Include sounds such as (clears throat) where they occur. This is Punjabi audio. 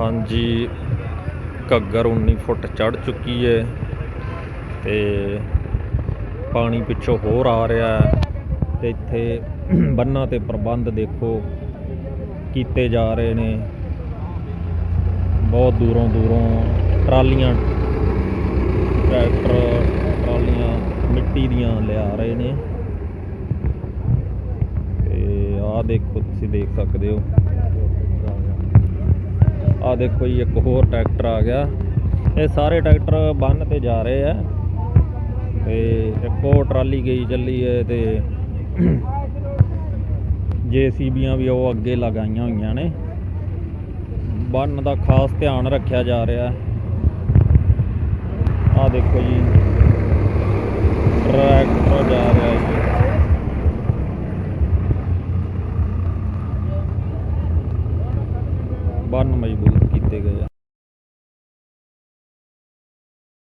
ਹਾਂਜੀ, ਘੱਗਰ 19 ਫੁੱਟ ਚੜ ਚੁੱਕੀ ਹੈ ਤੇ ਪਾਣੀ ਪਿੱਛੋਂ ਹੋਰ ਆ ਰਿਹਾ ਹੈ ਤੇ ਇੱਥੇ (clears throat) ਬੰਨਾਂ ਤੇ ਪ੍ਰਬੰਧ ਦੇਖੋ ਕੀਤੇ ਜਾ ਰਹੇ ਨੇ। ਬਹੁਤ ਦੂਰੋਂ ਦੂਰੋਂ ਟਰਾਲੀਆਂ, ਟਰੈਕਟਰ, ਟਰਾਲੀਆਂ ਮਿੱਟੀ ਦੀਆਂ ਲਿਆ ਰਹੇ ਨੇ। ਤੇ ਆਹ ਦੇਖੋ, ਤੁਸੀਂ ਦੇਖ ਸਕਦੇ ਹੋ। ਆ ਦੇਖੋ ਜੀ, ਇੱਕ ਹੋਰ ਟਰੈਕਟਰ ਆ ਗਿਆ। ਇਹ ਸਾਰੇ ਟਰੈਕਟਰ ਬੰਨ ਤੇ ਜਾ ਰਹੇ ਆ। ਤੇ ਇੱਕ ਉਹ ਟਰਾਲੀ ਗਈ ਚੱਲੀ ਹੈ ਤੇ ਜੇਸੀਬੀਆਂ ਵੀ ਉਹ ਅੱਗੇ ਲਗਾਈਆਂ ਹੋਈਆਂ ਨੇ। ਬੰਨ ਦਾ ਖਾਸ ਧਿਆਨ ਰੱਖਿਆ ਜਾ ਰਿਹਾ। ਆ ਦੇਖੋ ਜੀ, ਟਰੈਕਟਰ ਜਾ ਰਿਹਾ। ਹੈ ਜੀ ਕੀਤੇ ਗਏ ਆ।